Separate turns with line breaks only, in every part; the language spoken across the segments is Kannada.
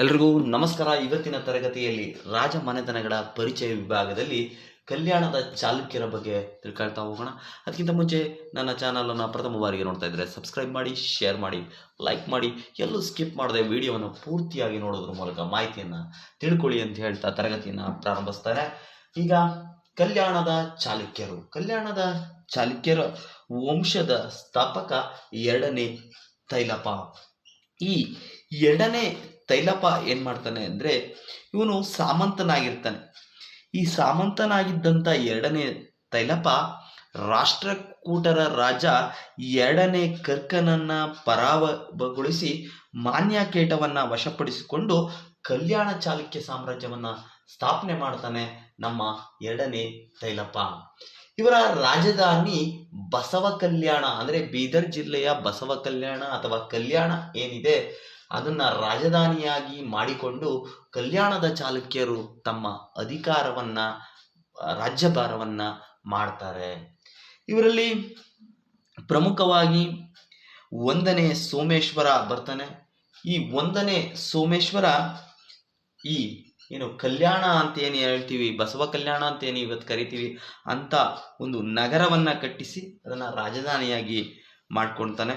ಎಲ್ರಿಗೂ ನಮಸ್ಕಾರ. ಇವತ್ತಿನ ತರಗತಿಯಲ್ಲಿ ರಾಜ ಮನೆತನಗಳ ಪರಿಚಯ ವಿಭಾಗದಲ್ಲಿ ಕಲ್ಯಾಣದ ಚಾಲುಕ್ಯರ ಬಗ್ಗೆ ತಿಳ್ಕೊಳ್ತಾ ಹೋಗೋಣ. ಅದಕ್ಕಿಂತ ಮುಂಚೆ ನನ್ನ ಚಾನಲನ್ನು ಪ್ರಥಮ ಬಾರಿಗೆ ನೋಡ್ತಾ ಇದ್ದರೆ ಸಬ್ಸ್ಕ್ರೈಬ್ ಮಾಡಿ ಶೇರ್ ಮಾಡಿ ಲೈಕ್ ಮಾಡಿ, ಎಲ್ಲೂ ಸ್ಕಿಪ್ ಮಾಡದೆ ವಿಡಿಯೋವನ್ನು ಪೂರ್ತಿಯಾಗಿ ನೋಡೋದ್ರ ಮೂಲಕ ಮಾಹಿತಿಯನ್ನು ತಿಳ್ಕೊಳ್ಳಿ ಅಂತ ಹೇಳ್ತಾ ತರಗತಿಯನ್ನು ಪ್ರಾರಂಭಿಸ್ತಾರೆ. ಈಗ ಕಲ್ಯಾಣದ ಚಾಲುಕ್ಯರು. ಕಲ್ಯಾಣದ ಚಾಲುಕ್ಯರ ವಂಶದ ಸ್ಥಾಪಕ ಎರಡನೇ ತೈಲಪ ಈ ಎರಡನೇ ತೈಲಪ ಏನು ಮಾಡ್ತಾನೆ ಅಂದ್ರೆ ಇವನು ಸಾಮಂತನಾಗಿರ್ತಾನೆ. ಈ ಸಾಮಂತನಾಗಿದ್ದಂಥ ಎರಡನೇ ತೈಲಪ ರಾಷ್ಟ್ರಕೂಟರ ರಾಜ, ಎರಡನೇ ಕರ್ಕನನ್ನ ಪರಾವಗೊಳಿಸಿ ಮಾನ್ಯ ಕೇಟವನ್ನ ವಶಪಡಿಸಿಕೊಂಡು ಕಲ್ಯಾಣ ಚಾಲುಕ್ಯ ಸಾಮ್ರಾಜ್ಯವನ್ನ ಸ್ಥಾಪನೆ ಮಾಡ್ತಾನೆ ನಮ್ಮ ಎರಡನೇ ತೈಲಪ ಇವರ ರಾಜಧಾನಿ ಬಸವ ಕಲ್ಯಾಣ, ಅಂದ್ರೆ ಬೀದರ್ ಜಿಲ್ಲೆಯ ಬಸವ ಕಲ್ಯಾಣ ಅಥವಾ ಕಲ್ಯಾಣ ಏನಿದೆ ಅದನ್ನ ರಾಜಧಾನಿಯಾಗಿ ಮಾಡಿಕೊಂಡು ಕಲ್ಯಾಣದ ಚಾಲುಕ್ಯರು ತಮ್ಮ ಅಧಿಕಾರವನ್ನ, ರಾಜ್ಯಭಾರವನ್ನು ಮಾಡ್ತಾರೆ. ಇವರಲ್ಲಿ ಪ್ರಮುಖವಾಗಿ ಒಂದನೇ ಸೋಮೇಶ್ವರ ಬರ್ತಾನೆ. ಈ ಒಂದನೇ ಸೋಮೇಶ್ವರ ಈ ಏನು ಕಲ್ಯಾಣ ಅಂತ ಏನು ಹೇಳ್ತೀವಿ, ಬಸವ ಕಲ್ಯಾಣ ಅಂತ ಏನು ಇವತ್ತು ಕರಿತೀವಿ ಅಂತ ಒಂದು ನಗರವನ್ನ ಕಟ್ಟಿಸಿ ಅದನ್ನ ರಾಜಧಾನಿಯಾಗಿ ಮಾಡ್ಕೊಳ್ತಾನೆ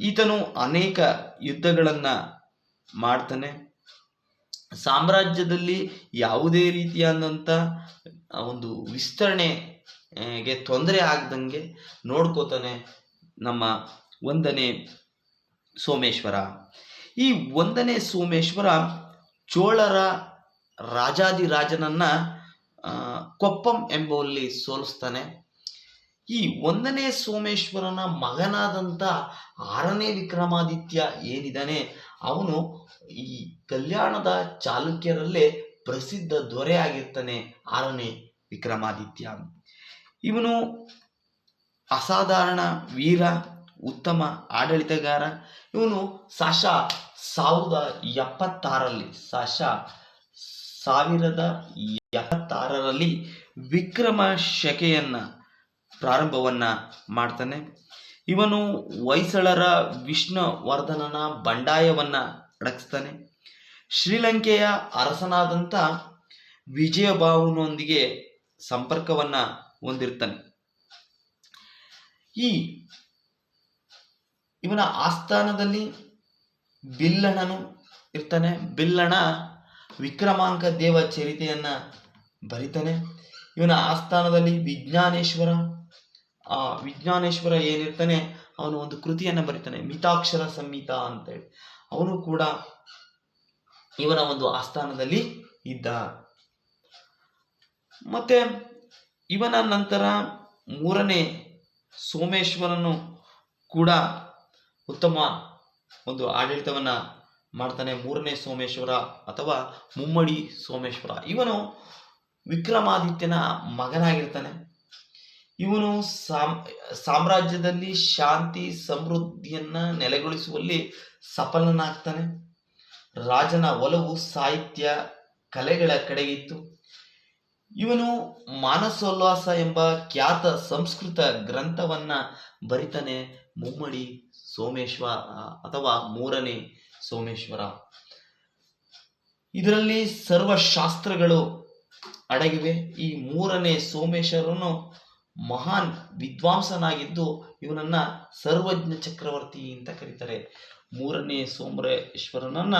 ಈತನು ಅನೇಕ ಯುದ್ಧಗಳನ್ನ ಮಾಡ್ತಾನೆ. ಸಾಮ್ರಾಜ್ಯದಲ್ಲಿ ಯಾವುದೇ ರೀತಿಯಾದಂಥ ಒಂದು ವಿಸ್ತರಣೆಗೆ ತೊಂದರೆ ಆಗ್ದಂಗೆ ನೋಡ್ಕೋತಾನೆ ನಮ್ಮ ಒಂದನೇ ಸೋಮೇಶ್ವರ. ಈ ಒಂದನೇ ಸೋಮೇಶ್ವರ ಚೋಳರ ರಾಜಾದಿರಾಜನನ್ನ ಕೊಪ್ಪಂ ಎಂಬುವಲ್ಲಿ ಸೋಲಿಸ್ತಾನೆ. ಈ ಒಂದನೇ ಸೋಮೇಶ್ವರನ ಮಗನಾದಂಥ ಆರನೇ ವಿಕ್ರಮಾದಿತ್ಯ ಏನಿದ್ದಾನೆ ಅವನು ಈ ಕಲ್ಯಾಣದ ಚಾಲುಕ್ಯರಲ್ಲೇ ಪ್ರಸಿದ್ಧ ದೊರೆ ಆಗಿರ್ತಾನೆ ಆರನೇ ವಿಕ್ರಮಾದಿತ್ಯ. ಇವನು ಅಸಾಧಾರಣ ವೀರ, ಉತ್ತಮ ಆಡಳಿತಗಾರ. ಇವನು ಸಾಶ ಸಾವಿರದ ಎಪ್ಪತ್ತಾರರಲ್ಲಿ ಸಾಶ ಸಾವಿರದ ಎಪ್ಪತ್ತಾರರಲ್ಲಿ ವಿಕ್ರಮ ಶಕೆಯನ್ನ ಪ್ರಾರಂಭವನ್ನ ಮಾಡ್ತಾನೆ. ಇವನು ಹೊಯ್ಸಳರ ವಿಷ್ಣುವರ್ಧನನ ಬಂಡಾಯವನ್ನ ಅಡಗಿಸ್ತಾನೆ ಶ್ರೀಲಂಕೆಯ ಅರಸನಾದಂಥ ವಿಜಯಬಾಹುನೊಂದಿಗೆ ಸಂಪರ್ಕವನ್ನ ಹೊಂದಿರ್ತಾನೆ. ಈ ಇವನ ಆಸ್ಥಾನದಲ್ಲಿ ಬಿಲ್ಲಣನು ಇರ್ತಾನೆ. ಬಿಲ್ಲಣ ವಿಕ್ರಮಾಂಕ ದೇವ ಚರಿತೆಯನ್ನು ಬರಿತಾನೆ. ಇವನ ಆಸ್ಥಾನದಲ್ಲಿ ವಿಜ್ಞಾನೇಶ್ವರ. ಆ ವಿಜ್ಞಾನೇಶ್ವರ ಏನಿರ್ತಾನೆ, ಅವನು ಒಂದು ಕೃತಿಯನ್ನ ಬರಿತಾನೆ, ಮಿತಾಕ್ಷರ ಸಂಹಿತ ಅಂತೇಳಿ ಅವನು ಕೂಡ ಇವನ ಒಂದು ಆಸ್ಥಾನದಲ್ಲಿ ಇದ್ದ. ಮತ್ತೆ ಇವನ ನಂತರ ಮೂರನೇ ಸೋಮೇಶ್ವರನು ಕೂಡ ಉತ್ತಮ ಒಂದು ಆಡಳಿತವನ್ನ ಮಾಡ್ತಾನೆ. ಮೂರನೇ ಸೋಮೇಶ್ವರ ಅಥವಾ ಮುಮ್ಮಡಿ ಸೋಮೇಶ್ವರ. ಇವನು ವಿಕ್ರಮಾದಿತ್ಯನ ಮಗನಾಗಿರ್ತಾನೆ. ಇವನು ಸಾಮ್, ಸಾಮ್ರಾಜ್ಯದಲ್ಲಿ ಶಾಂತಿ ಸಮೃದ್ಧಿಯನ್ನ ನೆಲೆಗೊಳಿಸುವಲ್ಲಿ ಸಫಲನಾಗ್ತಾನೆ. ರಾಜನ ಒಲವು, ಸಾಹಿತ್ಯ, ಕಲೆಗಳ ಕಡೆಗಿತ್ತು. ಇವನು ಮಾನಸೋಲ್ಲಾಸ ಎಂಬ ಖ್ಯಾತ ಸಂಸ್ಕೃತ ಗ್ರಂಥವನ್ನ ಬರಿತಾನೆ ಮುಮ್ಮಡಿ ಸೋಮೇಶ್ವರ ಅಥವಾ ಮೂರನೇ ಸೋಮೇಶ್ವರ. ಇದರಲ್ಲಿ ಸರ್ವಶಾಸ್ತ್ರಗಳು ಅಡಗಿವೆ. ಈ ಮೂರನೇ ಸೋಮೇಶ್ವರನು ಮಹಾನ್ ವಿದ್ವಾಂಸನಾಗಿದ್ದು ಇವನನ್ನ ಸರ್ವಜ್ಞ ಚಕ್ರವರ್ತಿ ಅಂತ ಕರೀತಾರೆ. ಮೂರನೇ ಸೋಮರೇಶ್ವರನನ್ನ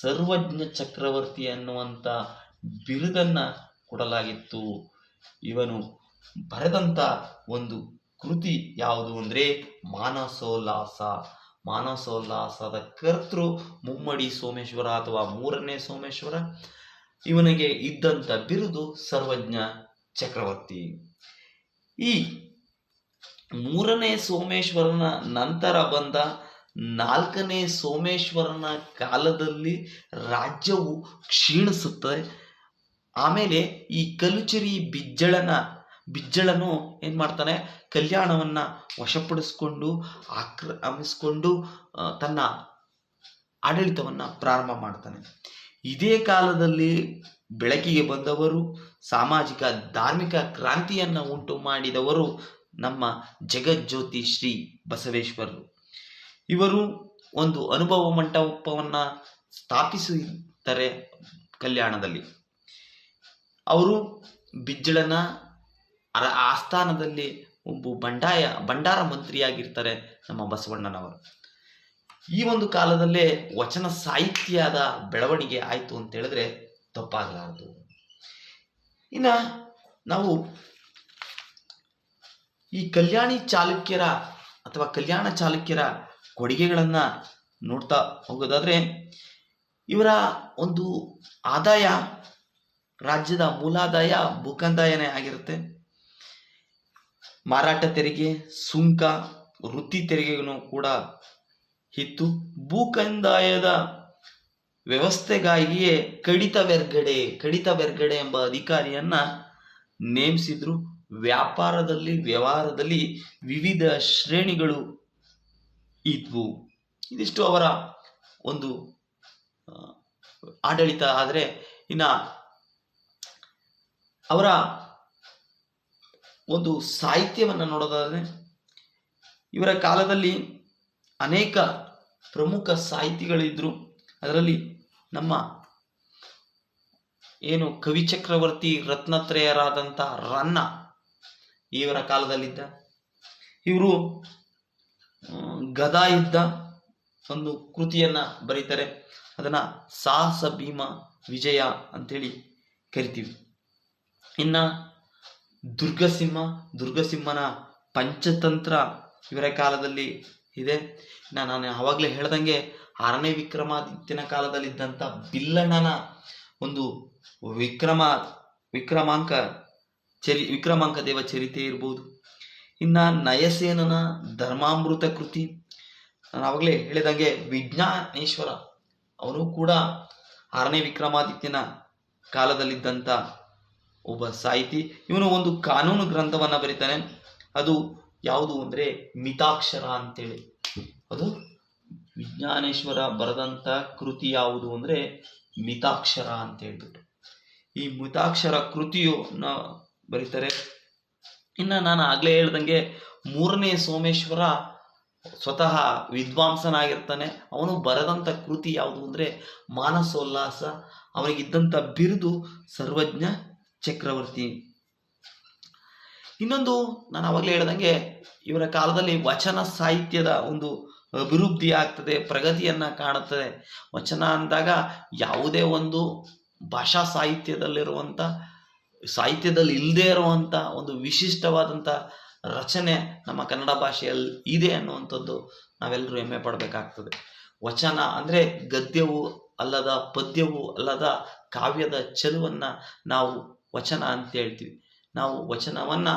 ಸರ್ವಜ್ಞ ಚಕ್ರವರ್ತಿ ಅನ್ನುವಂಥ ಬಿರುದನ್ನ ಕೊಡಲಾಗಿತ್ತು. ಇವನು ಬರೆದಂತ ಒಂದು ಕೃತಿ ಯಾವುದು ಅಂದ್ರೆ ಮಾನಸೋಲ್ಲಾಸ. ಮಾನಸೋಲ್ಲಾಸದ ಕರ್ತೃ ಮುಮ್ಮಡಿ ಸೋಮೇಶ್ವರ ಅಥವಾ ಮೂರನೇ ಸೋಮೇಶ್ವರ? ಇವನಿಗೆ ಇದ್ದಂತ ಬಿರುದು ಸರ್ವಜ್ಞ ಚಕ್ರವರ್ತಿ. ಈ ಮೂರನೇ ಸೋಮೇಶ್ವರನ ನಂತರ ಬಂದ ನಾಲ್ಕನೇ ಸೋಮೇಶ್ವರನ ಕಾಲದಲ್ಲಿ ರಾಜ್ಯವು ಕ್ಷೀಣಿಸುತ್ತದೆ. ಆಮೇಲೆ ಈ ಕಲುಚರಿ ಬಿಜ್ಜಳನ, ಬಿಜ್ಜಳನು ಏನು ಮಾಡ್ತಾನೆ? ಕಲ್ಯಾಣವನ್ನ ವಶಪಡಿಸ್ಕೊಂಡು, ಆಕ್ರಮಿಸ್ಕೊಂಡು ತನ್ನ ಆಡಳಿತವನ್ನ ಪ್ರಾರಂಭ ಮಾಡ್ತಾನೆ. ಇದೇ ಕಾಲದಲ್ಲಿ ಬೆಳಕಿಗೆ ಬಂದವರು, ಸಾಮಾಜಿಕ, ಧಾರ್ಮಿಕ ಕ್ರಾಂತಿಯನ್ನು ಉಂಟು ಮಾಡಿದವರು ನಮ್ಮ ಜಗಜ್ಯೋತಿ ಶ್ರೀ ಬಸವೇಶ್ವರರು. ಇವರು ಒಂದು ಅನುಭವ ಮಂಟಪವನ್ನು ಸ್ಥಾಪಿಸುತ್ತಾರೆ ಕಲ್ಯಾಣದಲ್ಲಿ. ಅವರು ಬಿಜ್ಜಳನ ಆಸ್ಥಾನದಲ್ಲಿ ಒಬ್ಬ ಬಂಡಾಯ, ಭಂಡಾರ ಮಂತ್ರಿಯಾಗಿರ್ತಾರೆ ನಮ್ಮ ಬಸವಣ್ಣನವರು. ಈ ಒಂದು ಕಾಲದಲ್ಲೇ ವಚನ ಸಾಹಿತ್ಯದ ಬೆಳವಣಿಗೆ ಆಯಿತು ಅಂತ ಹೇಳಿದ್ರೆ ತಪ್ಪಾಗಲಾರದು. ಇನ್ನ ನಾವು ಈ ಕಲ್ಯಾಣಿ ಚಾಲುಕ್ಯರ ಅಥವಾ ಕಲ್ಯಾಣ ಚಾಲುಕ್ಯರ ಕೊಡುಗೆಗಳನ್ನ ನೋಡ್ತಾ ಹೋಗೋದಾದ್ರೆ, ಇವರ ಒಂದು ಆದಾಯ ರಾಜ್ಯದ ಮೂಲಾದಾಯ ಭೂಕಂದಾಯನೇ ಆಗಿರುತ್ತೆ. ಮಾರಾಟ ತೆರಿಗೆ, ಸುಂಕ, ವೃತ್ತಿ ತೆರಿಗೆಗೂ ಕೂಡ ಇತ್ತು ಭೂಕಂದಾಯದ ವ್ಯವಸ್ಥೆಗಾಗಿಯೇ ಕಡಿತ ಬೆರ್ಗಡೆ ಕಡಿತ ಬೆರ್ಗಡೆ ಎಂಬ ಅಧಿಕಾರಿಯನ್ನ ನೇಮಿಸಿದ್ರು. ವ್ಯಾಪಾರದಲ್ಲಿ, ವ್ಯವಹಾರದಲ್ಲಿ ವಿವಿಧ ಶ್ರೇಣಿಗಳು ಇದ್ವು. ಇದಿಷ್ಟು ಅವರ ಒಂದು ಆಡಳಿತ. ಆದರೆ ಇನ್ನ ಅವರ ಒಂದು ಸಾಹಿತ್ಯವನ್ನು ನೋಡೋದಾದ್ರೆ, ಇವರ ಕಾಲದಲ್ಲಿ ಅನೇಕ ಪ್ರಮುಖ ಸಾಹಿತಿಗಳಿದ್ರು. ಅದರಲ್ಲಿ ನಮ್ಮ ಏನು ಕವಿ ಚಕ್ರವರ್ತಿ ರತ್ನತ್ರಯರಾದಂಥ ರನ್ನ ಇವರ ಕಾಲದಲ್ಲಿದ್ದ. ಇವರು ಗದಾ ಯುದ್ಧ ಒಂದು ಕೃತಿಯನ್ನ ಬರೀತಾರೆ. ಅದನ್ನ ಸಾಹಸ ಭೀಮ ವಿಜಯ ಅಂತೇಳಿ ಕರಿತೀವಿ. ಇನ್ನ ದುರ್ಗಸಿಂಹ, ದುರ್ಗಸಿಂಹನ ಪಂಚತಂತ್ರ ಇವರ ಕಾಲದಲ್ಲಿ ಇದೆ. ಇನ್ನು ನಾನು ಆವಾಗಲೇ ಹೇಳ್ದಂಗೆ ಆರನೇ ವಿಕ್ರಮಾದಿತ್ಯನ ಕಾಲದಲ್ಲಿದ್ದಂಥ ಬಿಲ್ಲಣ್ಣನ ಒಂದು ವಿಕ್ರಮ, ವಿಕ್ರಮಾಂಕ ಚರಿ, ವಿಕ್ರಮಾಂಕ ದೇವ ಚರಿತೆ ಇರ್ಬೋದು. ಇನ್ನು ನಯಸೇನನ ಧರ್ಮಾಮೃತ ಕೃತಿ. ನಾನು ಆವಾಗಲೇ ಹೇಳಿದಂಗೆ ವಿಜ್ಞಾನೇಶ್ವರ, ಅವನು ಕೂಡ ಆರನೇ ವಿಕ್ರಮಾದಿತ್ಯನ ಕಾಲದಲ್ಲಿದ್ದಂಥ ಒಬ್ಬ ಸಾಹಿತಿ. ಇವನು ಒಂದು ಕಾನೂನು ಗ್ರಂಥವನ್ನು ಬರೀತಾನೆ. ಅದು ಯಾವುದು ಅಂದ್ರೆ ಮಿತಾಕ್ಷರ ಅಂತೇಳಿ. ಅದು ವಿಜ್ಞಾನೇಶ್ವರ ಬರೆದಂಥ ಕೃತಿ ಯಾವುದು ಅಂದ್ರೆ ಮಿತಾಕ್ಷರ ಅಂತ ಹೇಳ್ಬಿಟ್ಟು ಈ ಮಿತಾಕ್ಷರ ಕೃತಿಯು ಬರೀತಾರೆ. ಇನ್ನ ನಾನು ಆಗ್ಲೇ ಹೇಳ್ದಂಗೆ ಮೂರನೇ ಸೋಮೇಶ್ವರ ಸ್ವತಃ ವಿದ್ವಾಂಸನಾಗಿರ್ತಾನೆ. ಅವನು ಬರೆದಂಥ ಕೃತಿ ಯಾವುದು ಅಂದ್ರೆ ಮಾನಸೋಲ್ಲಾಸ. ಅವನಿಗಿದ್ದಂಥ ಬಿರುದು ಸರ್ವಜ್ಞ ಚಕ್ರವರ್ತಿ. ಇನ್ನೊಂದು ನಾನು ಅವಾಗಲೇ ಹೇಳ್ದಂಗೆ ಇವರ ಕಾಲದಲ್ಲಿ ವಚನ ಸಾಹಿತ್ಯದ ಒಂದು ಅಭಿವೃದ್ಧಿ ಆಗ್ತದೆ, ಪ್ರಗತಿಯನ್ನ ಕಾಣುತ್ತದೆ. ವಚನ ಅಂದಾಗ ಯಾವುದೇ ಒಂದು ಭಾಷಾ ಸಾಹಿತ್ಯದಲ್ಲಿರುವಂಥ ಸಾಹಿತ್ಯದಲ್ಲಿ ಇಲ್ಲದೆ ಇರುವಂಥ ಒಂದು ವಿಶಿಷ್ಟವಾದಂಥ ರಚನೆ ನಮ್ಮ ಕನ್ನಡ ಭಾಷೆಯಲ್ಲಿ ಇದೆ ಅನ್ನುವಂಥದ್ದು ನಾವೆಲ್ಲರೂ ಹೆಮ್ಮೆ ಪಡಬೇಕಾಗ್ತದೆ. ವಚನ ಅಂದರೆ ಗದ್ಯವು ಅಲ್ಲದ ಪದ್ಯವು ಅಲ್ಲದ ಕಾವ್ಯದ ಚೆಲುವನ್ನ ನಾವು ವಚನ ಅಂತ ಹೇಳ್ತೀವಿ. ನಾವು ವಚನವನ್ನ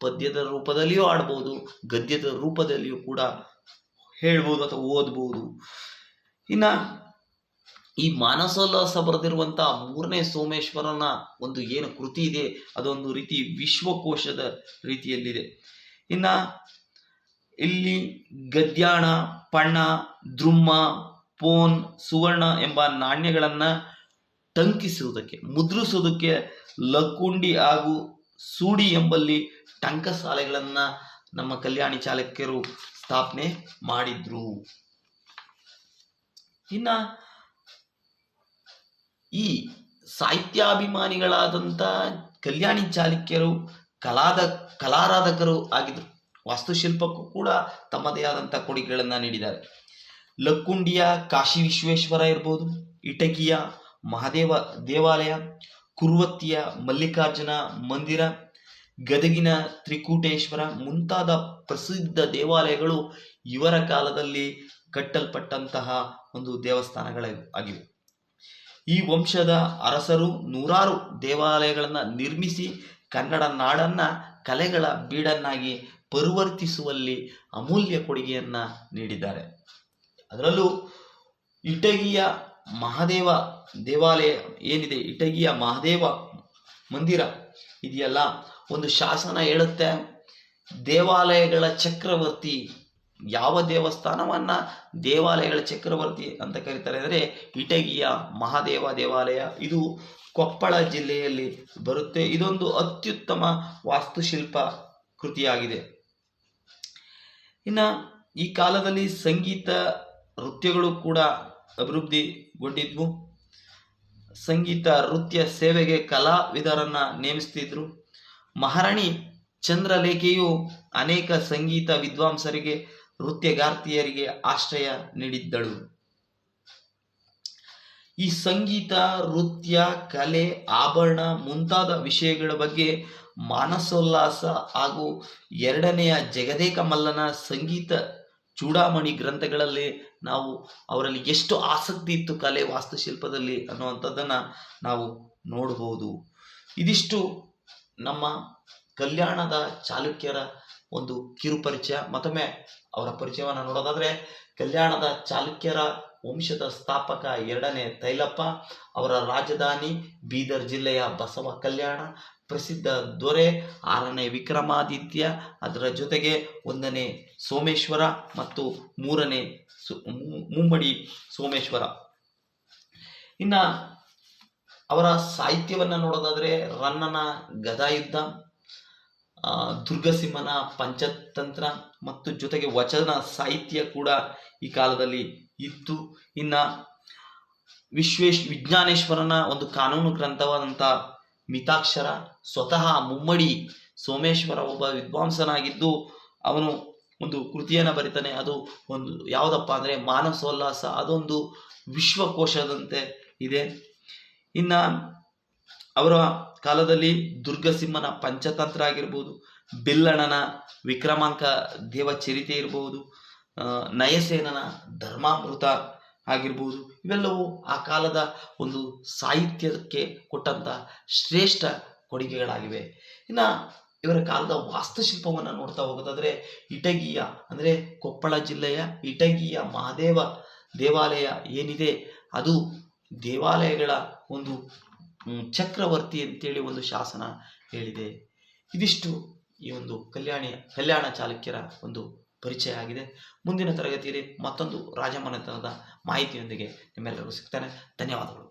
ಪದ್ಯದ ರೂಪದಲ್ಲಿಯೂ ಆಡ್ಬೋದು, ಗದ್ಯದ ರೂಪದಲ್ಲಿಯೂ ಕೂಡ ಹೇಳ್ಬೋದು ಅಥವಾ ಓದ್ಬೋದು. ಇನ್ನ ಈ ಮಾನಸೋಲ್ಲಾಸ ಬರೆದಿರುವಂತಹ ಮೂರನೇ ಸೋಮೇಶ್ವರನ ಒಂದು ಏನು ಕೃತಿ ಇದೆ, ಅದೊಂದು ರೀತಿ ವಿಶ್ವಕೋಶದ ರೀತಿಯಲ್ಲಿದೆ. ಇನ್ನ ಇಲ್ಲಿ ಗದ್ಯಾಣ, ಪಣ್ಣ, ದ್ರುಮ್ಮ, ಪೋನ್, ಸುವರ್ಣ ಎಂಬ ನಾಣ್ಯಗಳನ್ನ ಟಂಕಿಸುವುದಕ್ಕೆ, ಮುದ್ರಿಸುವುದಕ್ಕೆ ಲಕ್ಕುಂಡಿ ಹಾಗೂ ಸೂಡಿ ಎಂಬಲ್ಲಿ ಟಂಕಸಾಲೆಗಳನ್ನ ನಮ್ಮ ಕಲ್ಯಾಣಿ ಚಾಲುಕ್ಯರು ಸ್ಥಾಪನೆ ಮಾಡಿದ್ರು. ಇನ್ನ ಈ ಸಾಹಿತ್ಯಾಭಿಮಾನಿಗಳಾದಂಥ ಕಲ್ಯಾಣಿ ಚಾಲುಕ್ಯರು, ಕಲಾದ, ಕಲಾರಾಧಕರು ಆಗಿದ್ರು. ವಾಸ್ತುಶಿಲ್ಪಕ್ಕೂ ಕೂಡ ತಮ್ಮದೇ ಆದಂಥ ಕೊಡುಗೆಗಳನ್ನ ನೀಡಿದ್ದಾರೆ. ಲಕ್ಕುಂಡಿಯ ಕಾಶಿ ವಿಶ್ವೇಶ್ವರ ಇರ್ಬೋದು ಇಟಕಿಯ ಮಹಾದೇವ ದೇವಾಲಯ ಕುರುವತ್ತಿಯ ಮಲ್ಲಿಕಾರ್ಜುನ ಮಂದಿರ, ಗದಗಿನ ತ್ರಿಕೂಟೇಶ್ವರ ಮುಂತಾದ ಪ್ರಸಿದ್ಧ ದೇವಾಲಯಗಳು ಇವರ ಕಾಲದಲ್ಲಿ ಕಟ್ಟಲ್ಪಟ್ಟಂತಹ ಒಂದು ದೇವಸ್ಥಾನಗಳ ಆಗಿವೆ ಈ ವಂಶದ ಅರಸರು ನೂರಾರು ದೇವಾಲಯಗಳನ್ನು ನಿರ್ಮಿಸಿ ಕನ್ನಡ ನಾಡನ್ನ ಕಲೆಗಳ ಬೀಡನ್ನಾಗಿ ಪರಿವರ್ತಿಸುವಲ್ಲಿ ಅಮೂಲ್ಯ ಕೊಡುಗೆಯನ್ನ ನೀಡಿದ್ದಾರೆ. ಅದರಲ್ಲೂ ಇಟಗಿಯ ಮಹಾದೇವ ದೇವಾಲಯ ಏನಿದೆ? ಇಟಗಿಯ ಮಹಾದೇವ ಮಂದಿರ ಇದೆಯಲ್ಲ? ಒಂದು ಶಾಸನ ಹೇಳುತ್ತೆ, ದೇವಾಲಯಗಳ ಚಕ್ರವರ್ತಿ ಯಾವ ದೇವಸ್ಥಾನವನ್ನ ದೇವಾಲಯಗಳ ಚಕ್ರವರ್ತಿ ಅಂತ ಕರೀತಾರೆ ಅಂದರೆ ಇಟಗಿಯ ಮಹಾದೇವ ದೇವಾಲಯ. ಇದು ಕೊಪ್ಪಳ ಜಿಲ್ಲೆಯಲ್ಲಿ ಬರುತ್ತೆ. ಇದೊಂದು ಅತ್ಯುತ್ತಮ ವಾಸ್ತುಶಿಲ್ಪ ಕೃತಿಯಾಗಿದೆ. ಇನ್ನ ಈ ಕಾಲದಲ್ಲಿ ಸಂಗೀತ ನೃತ್ಯಗಳು ಕೂಡ ಅಭಿವೃದ್ಧಿಗೊಂಡಿದ್ವು. ಸಂಗೀತ, ನೃತ್ಯ, ಸೇವೆಗೆ ಕಲಾವಿದರನ್ನ ನೇಮಿಸ್ತಿದ್ರು. ಮಹಾರಾಣಿ ಚಂದ್ರಲೇಖೆಯು ಅನೇಕ ಸಂಗೀತ ವಿದ್ವಾಂಸರಿಗೆ, ನೃತ್ಯಗಾರ್ತಿಯರಿಗೆ ಆಶ್ರಯ ನೀಡಿದ್ದಳು. ಈ ಸಂಗೀತ, ನೃತ್ಯ, ಕಲೆ, ಆಭರಣ ಮುಂತಾದ ವಿಷಯಗಳ ಬಗ್ಗೆ ಮಾನಸೋಲ್ಲಾಸ ಹಾಗೂ ಎರಡನೆಯ ಜಗದೇಕ ಮಲ್ಲನ ಸಂಗೀತ ಚೂಡಾಮಣಿ ಗ್ರಂಥಗಳಲ್ಲಿ ನಾವು ಅವರಲ್ಲಿ ಎಷ್ಟು ಆಸಕ್ತಿ ಇತ್ತು ಕಲೆ ವಾಸ್ತುಶಿಲ್ಪದಲ್ಲಿ ಅನ್ನುವಂಥದ್ದನ್ನು ನಾವು ನೋಡಬಹುದು ಇದಿಷ್ಟು ನಮ್ಮ ಕಲ್ಯಾಣದ ಚಾಲುಕ್ಯರ ಒಂದು ಕಿರು ಪರಿಚಯ ಮತ್ತೊಮ್ಮೆ ಅವರ ಪರಿಚಯವನ್ನು ನೋಡೋದಾದ್ರೆ, ಕಲ್ಯಾಣದ ಚಾಲುಕ್ಯರ ವಂಶದ ಸ್ಥಾಪಕ ಎರಡನೇ ತೈಲಪ್ಪ, ಅವರ ರಾಜಧಾನಿ ಬೀದರ್ ಜಿಲ್ಲೆಯ ಬಸವ ಕಲ್ಯಾಣ ಪ್ರಸಿದ್ಧ ದೊರೆ ಆರನೇ ವಿಕ್ರಮಾದಿತ್ಯ. ಅದರ ಜೊತೆಗೆ ಒಂದನೇ ಸೋಮೇಶ್ವರ ಮತ್ತು ಮೂರನೇ ಸು ಮುಮ್ಮಡಿ ಸೋಮೇಶ್ವರ. ಇನ್ನ ಅವರ ಸಾಹಿತ್ಯವನ್ನು ನೋಡೋದಾದ್ರೆ ರನ್ನನ ಗದಾಯುದ್ಧ ದುರ್ಗಸಿಂಹನ ಪಂಚತಂತ್ರ ಮತ್ತು ಜೊತೆಗೆ ವಚನ ಸಾಹಿತ್ಯ ಕೂಡ ಈ ಕಾಲದಲ್ಲಿ ಇತ್ತು. ಇನ್ನ ವಿಶ್ವೇಶ್, ವಿಜ್ಞಾನೇಶ್ವರನ ಒಂದು ಕಾನೂನು ಗ್ರಂಥವಾದಂಥ ಮಿತಾಕ್ಷರ ಸ್ವತಃ ಮುಮ್ಮಡಿ ಸೋಮೇಶ್ವರ ಒಬ್ಬ ವಿದ್ವಾಂಸನಾಗಿದ್ದು ಅವನು ಒಂದು ಕೃತಿಯನ್ನು ಬರಿತಾನೆ. ಅದು ಒಂದು ಯಾವುದಪ್ಪ ಅಂದರೆ ಮಾನಸೋಲ್ಲಾಸ. ಅದೊಂದು ವಿಶ್ವಕೋಶದಂತೆ ಇದೆ. ಇನ್ನ ಅವರ ಕಾಲದಲ್ಲಿ ದುರ್ಗಸಿಂಹನ ಪಂಚತಂತ್ರ ಆಗಿರ್ಬೋದು ಬಿಲ್ಲಣನ ವಿಕ್ರಮಾಂಕ ದೇವಚರಿತೆ ಇರಬಹುದು ಆ, ನಯಸೇನನ ಧರ್ಮಾಮೃತ ಆಗಿರ್ಬೋದು. ಇವೆಲ್ಲವೂ ಆ ಕಾಲದ ಒಂದು ಸಾಹಿತ್ಯಕ್ಕೆ ಕೊಟ್ಟಂತ ಶ್ರೇಷ್ಠ ಕೊಡುಗೆಗಳಾಗಿವೆ. ಇನ್ನು ಇವರ ಕಾಲದ ವಾಸ್ತುಶಿಲ್ಪವನ್ನು ನೋಡ್ತಾ ಹೋಗೋದಾದರೆ ಇಟಗಿಯ, ಅಂದರೆ ಕೊಪ್ಪಳ ಜಿಲ್ಲೆಯ ಇಟಗಿಯ ಮಹಾದೇವ ದೇವಾಲಯ ಏನಿದೆ? ಅದು ದೇವಾಲಯಗಳ ಒಂದು ಚಕ್ರವರ್ತಿ ಅಂತೇಳಿ ಒಂದು ಶಾಸನ ಹೇಳಿದೆ. ಇದಿಷ್ಟು ಈ ಒಂದು ಕಲ್ಯಾಣಿ, ಕಲ್ಯಾಣ ಚಾಲುಕ್ಯರ ಒಂದು ಪರಿಚಯ ಆಗಿದೆ. ಮುಂದಿನ ತರಗತಿಯಲ್ಲಿ ಮತ್ತೊಂದು ರಾಜಮನೆತನದ ಮಾಹಿತಿಯೊಂದಿಗೆ ನಿಮ್ಮೆಲ್ಲರಿಗೂ ಸಿಗ್ತಾನೆ. ಧನ್ಯವಾದಗಳು.